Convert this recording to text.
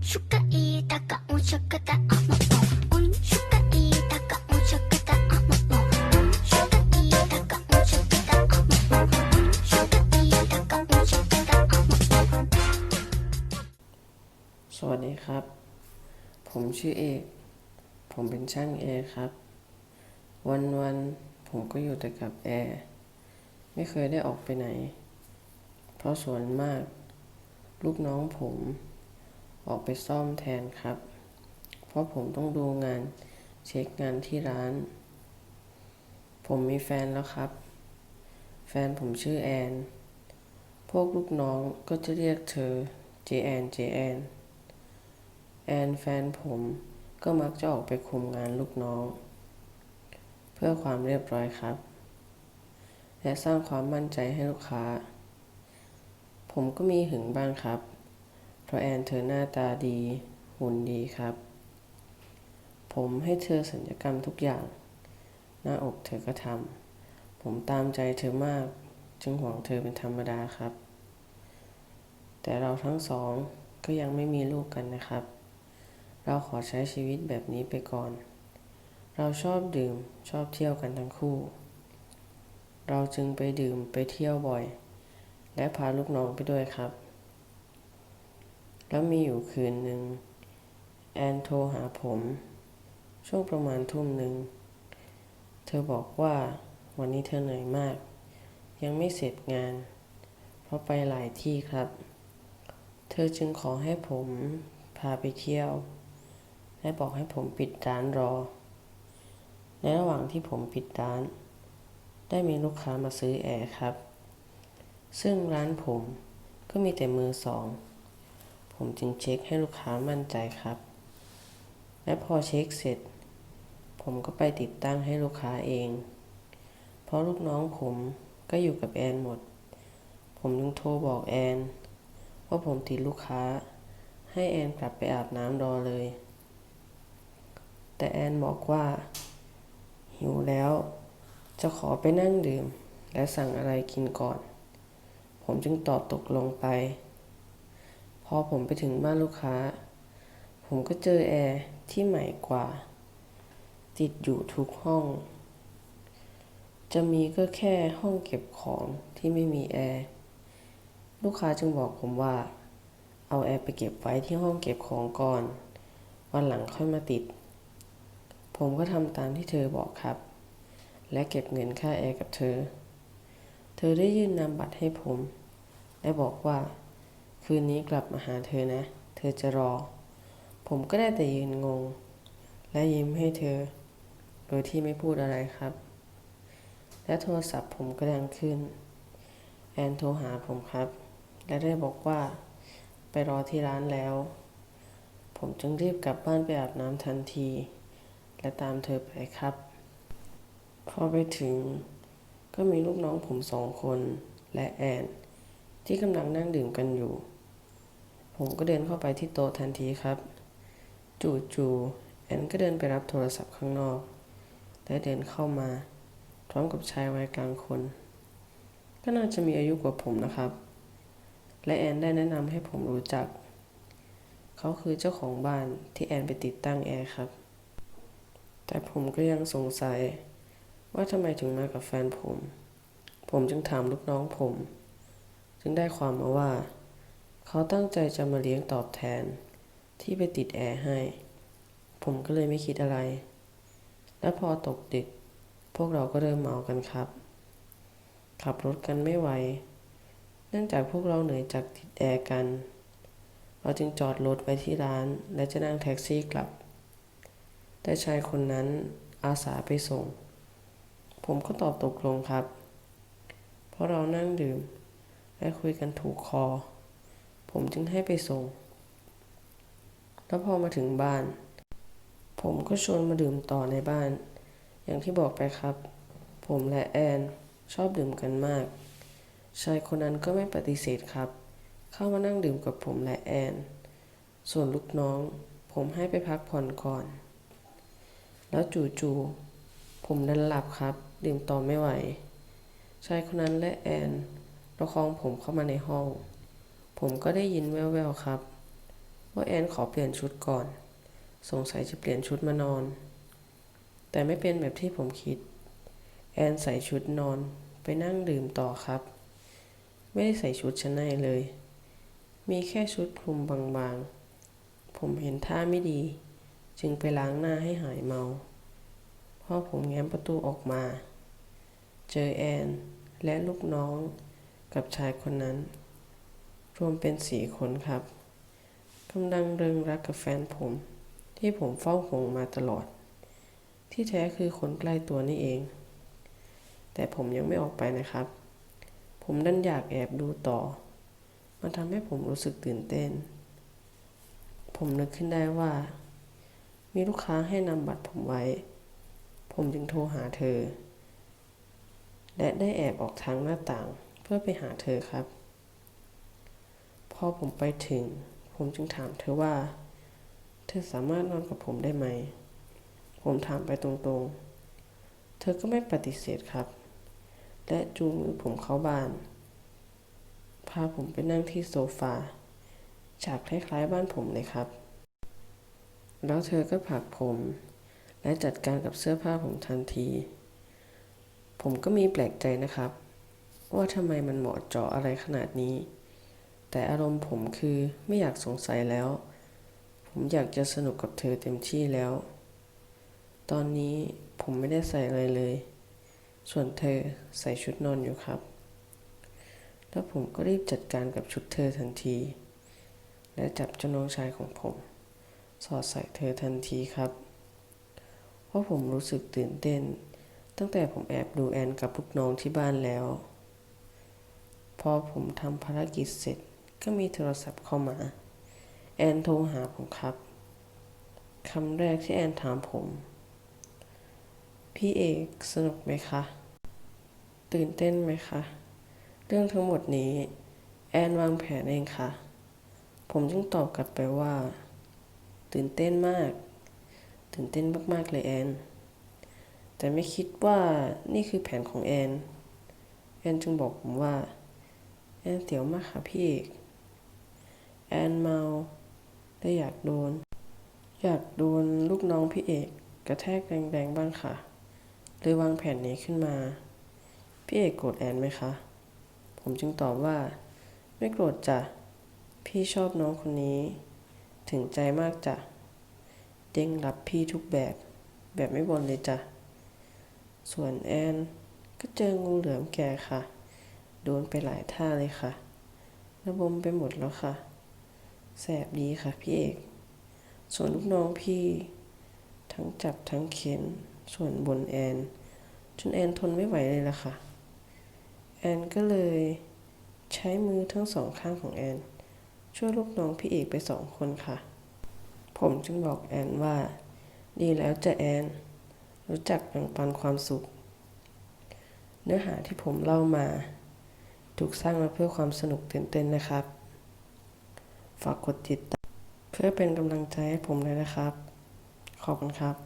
สวัสดีครับ ผมชื่อเอก ผมเป็นช่างแอร์ครับ วันๆผมก็อยู่แต่กับแอร์ ไม่เคยได้ออกไปไหน เพราะส่วนมาก ลูกน้องผม ออกไปซ่อมแทนครับ เพราะผมต้องดูงานเช็คงานที่ร้าน ผมมีแฟนแล้วครับ แฟนผมชื่อแอน พวกลูกน้องก็จะเรียกเธอเจแอนเจแอนแอนแฟนผมก็มักจะออกไปคุมงานลูกน้อง เพื่อความเรียบร้อยครับ และสร้างความมั่นใจให้ลูกค้า ผมก็มีหึงบ้างครับ เพราะแอนเธอหน้าตาดี หุ่นดีครับ ผมให้เธอสัญญกรรมทุกอย่าง หน้าอกเธอก็ทำ ผมตามใจเธอมาก จึงหวังเธอเป็นธรรมดาครับ แต่เราทั้งสองก็ยังไม่มีลูกกันนะครับ เราขอใช้ชีวิตแบบนี้ไปก่อน เราชอบดื่มชอบเที่ยวกันทั้งคู่ เราจึงไปดื่มไปเที่ยวบ่อย และพาลูกน้องไปด้วยครับ แล้วมีอยู่คืนหนึ่ง แอนโทรหาผม ช่วงประมาณทุ่มหนึ่ง เธอบอกว่าวันนี้เธอเหนื่อยมาก ยังไม่เสร็จงาน เพราะไปหลายที่ครับ เธอจึงขอให้ผมพาไปเที่ยว และบอกให้ผมปิดร้านรอ ในระหว่างที่ผมปิดร้าน ได้มีลูกค้ามาซื้อแอร์ครับ ซึ่งร้านผมก็มีแต่มือสอง ผมจึงเช็คให้ลูกค้ามั่นใจครับ และพอเช็คเสร็จ ผมก็ไปติดตั้งให้ลูกค้าเอง เพราะลูกน้องผมก็อยู่กับแอนหมด ผมจึงโทรบอกแอนว่าผมติดลูกค้า ให้แอนกลับไปอาบน้ำรอเลย แต่แอนบอกว่า หิวแล้ว จะขอไปนั่งดื่ม และสั่งอะไรกินก่อน ผมจึงตอบตกลงไป อผมไปถึงบ้านลูกค้า ผมก็เจอแอร์ที่ใหม่กว่า ติดอยู่ทุกห้อง จะมีก็แค่ห้องเก็บของที่ไม่มีแอร์ ลูกค้าจึงบอกผมว่า เอาแอร์ไปเก็บไว้ที่ห้องเก็บของก่อน วันหลังค่อยมาติด ผมก็ทำตามที่เธอบอกครับ และเก็บเงินค่าแอร์กับเธอ เธอได้ยื่นนามบัตรให้ผม และบอกว่า คืนนี้กลับมาหาเธอนะ เธอจะรอ ผมก็ได้แต่ยืนงง และยิ้มให้เธอ โดยที่ไม่พูดอะไรครับ และโทรศัพท์ผมก็ดังขึ้น แอนโทรหาผมครับ และได้บอกว่า ไปรอที่ร้านแล้ว ผมจึงรีบกลับบ้านไปอาบน้ำทันที และตามเธอไปครับ พอไปถึง ก็มีลูกน้องผมสองคนและแอนที่กำลังนั่งดื่มกันอยู่ ผมก็เดินเข้าไปที่โต๊ะทันทีครับ จู่ๆแอนก็เดินไปรับโทรศัพท์ข้างนอก และเดินเข้ามา พร้อมกับชายวัยกลางคน ก็น่าจะมีอายุกว่าผมนะครับ และแอนได้แนะนำให้ผมรู้จัก เขาคือเจ้าของบ้านที่แอนไปติดตั้งแอร์ครับ แต่ผมก็ยังสงสัยว่าทำไมถึงมากับแฟนผม ผมจึงถามลูกน้องผม จึงได้ความมาว่า เขาตั้งใจจะมาเลี้ยงตอบแทน ที่ไปติดแอร์ให้ ผมก็เลยไม่คิดอะไร และพอตกดึก พวกเราก็เริ่มเมากันครับ ขับรถกันไม่ไหว เนื่องจากพวกเราเหนื่อยจากติดแอร์กัน เราจึงจอดรถไว้ที่ร้าน และจะนั่งแท็กซี่กลับ แต่ชายคนนั้นอาสาไปส่ง ผมก็ตอบตกลงครับ เพราะเรานั่งดื่มและคุยกันถูกคอ ผมจึงให้ไปส่ง แล้วพอมาถึงบ้าน ผมก็ชวนมาดื่มต่อในบ้าน อย่างที่บอกไปครับ ผมและแอนชอบดื่มกันมาก ชายคนนั้นก็ไม่ปฏิเสธครับ เข้ามานั่งดื่มกับผมและแอน ส่วนลูกน้อง ผมให้ไปพักผ่อนก่อน แล้วจู่ๆผมดันหลับครับ ดื่มต่อไม่ไหว ชายคนนั้นและแอนประคองผมเข้ามาในห้อง ผมก็ได้ยินแว่วๆครับ ว่าแอนขอเปลี่ยนชุดก่อน สงสัยจะเปลี่ยนชุดมานอน แต่ไม่เป็นแบบที่ผมคิด แอนใส่ชุดนอนไปนั่งดื่มต่อครับ ไม่ได้ใส่ชุดชั้นในเลย มีแค่ชุดคลุมบางๆ ผมเห็นท่าไม่ดี จึงไปล้างหน้าให้หายเมาพอผมแง้มประตูออกมา เจอแอนและลูกน้องกับชายคนนั้น รวมเป็นสี่คนครับกำลังเริงรักกับแฟนผม ที่ผมเฝ้าหงมาตลอด ที่แท้คือคนใกล้ตัวนี่เอง แต่ผมยังไม่ออกไปนะครับ ผมดันอยากแอบดูต่อ มันทำให้ผมรู้สึกตื่นเต้น ผมนึกขึ้นได้ว่า มีลูกค้าให้นำบัตรผมไว้ ผมจึงโทรหาเธอ และได้แอบออกทางหน้าต่างเพื่อไปหาเธอครับ อผมไปถึง ผมจึงถามเธอว่า เธอสามารถนอนกับผมได้ไหม ผมถามไปตรงๆ เธอก็ไม่ปฏิเสธครับ และจูงมือผมเข้าบ้าน พาผมไปนั่งที่โซฟาฉากคล้ายๆบ้านผมเลยครับ แล้วเธอก็ผลักผม และจัดการกับเสื้อผ้าผมทันที ผมก็มีแปลกใจนะครับ ว่าทำไมมันเหมาะเจาะอะไรขนาดนี้ แต่อารมณ์ผมคือไม่อยากสงสัยแล้ว ผมอยากจะสนุกกับเธอเต็มที่แล้ว ตอนนี้ผมไม่ได้ใส่อะไรเลย ส่วนเธอใส่ชุดนอนอยู่ครับ แล้วผมก็รีบจัดการกับชุดเธอทันที และจับเจ้าน้องชายของผม สอดใส่เธอทันทีครับ เพราะผมรู้สึกตื่นเต้น ตั้งแต่ผมแอบดูแอนกับลูกน้องที่บ้านแล้ว พอผมทำภารกิจเสร็จ ก็มีโทรศัพท์เข้ามา แอนโทรหาผมครับคำแรกที่แอนถามผม พี่เอกสนุกไหมคะ ตื่นเต้นไหมคะ เรื่องทั้งหมดนี้ แอนวางแผนเองค่ะ ผมจึงตอบกลับไปว่า ตื่นเต้นมาก ตื่นเต้นมากๆเลยแอน แต่ไม่คิดว่านี่คือแผนของแอน แอนจึงบอกผมว่า แอนเสียวมากค่ะพี่เอก แอนเมาและอยากโดน อยากโดนลูกน้องพี่เอกกระแทกแรงๆบ้างค่ะเลยวางแผนนี้ขึ้นมา พี่เอกโกรธแอนไหมคะ ผมจึงตอบว่า ไม่โกรธจ้ะ พี่ชอบน้องคนนี้ ถึงใจมากจ้ะ เด้งรับพี่ทุกแบบ แบบไม่บ่นเลยจ้ะ ส่วนแอนก็เจองูเหลือมแก่ค่ะ โดนไปหลายท่าเลยค่ะ ระบมไปหมดแล้วค่ะ แสบดีค่ะพี่เอก ส่วนลูกน้องพี่ทั้งจับทั้งเข็น ส่วนบนแอน จนแอนทนไม่ไหวเลยล่ะค่ะ แอนก็เลยใช้มือทั้งสองข้างของแอน ช่วยลูกน้องพี่เอกไปสองคนค่ะ ผมจึงบอกแอนว่า ดีแล้วจะแอน รู้จักแบ่งปันความสุข เนื้อหาที่ผมเล่ามา ถูกสร้างมาเพื่อความสนุกตื่นเต้นนะครับ ฝากกดติดตามเพื่อเป็นกำลังใจให้ผมเลยนะครับ ขอบคุณครับ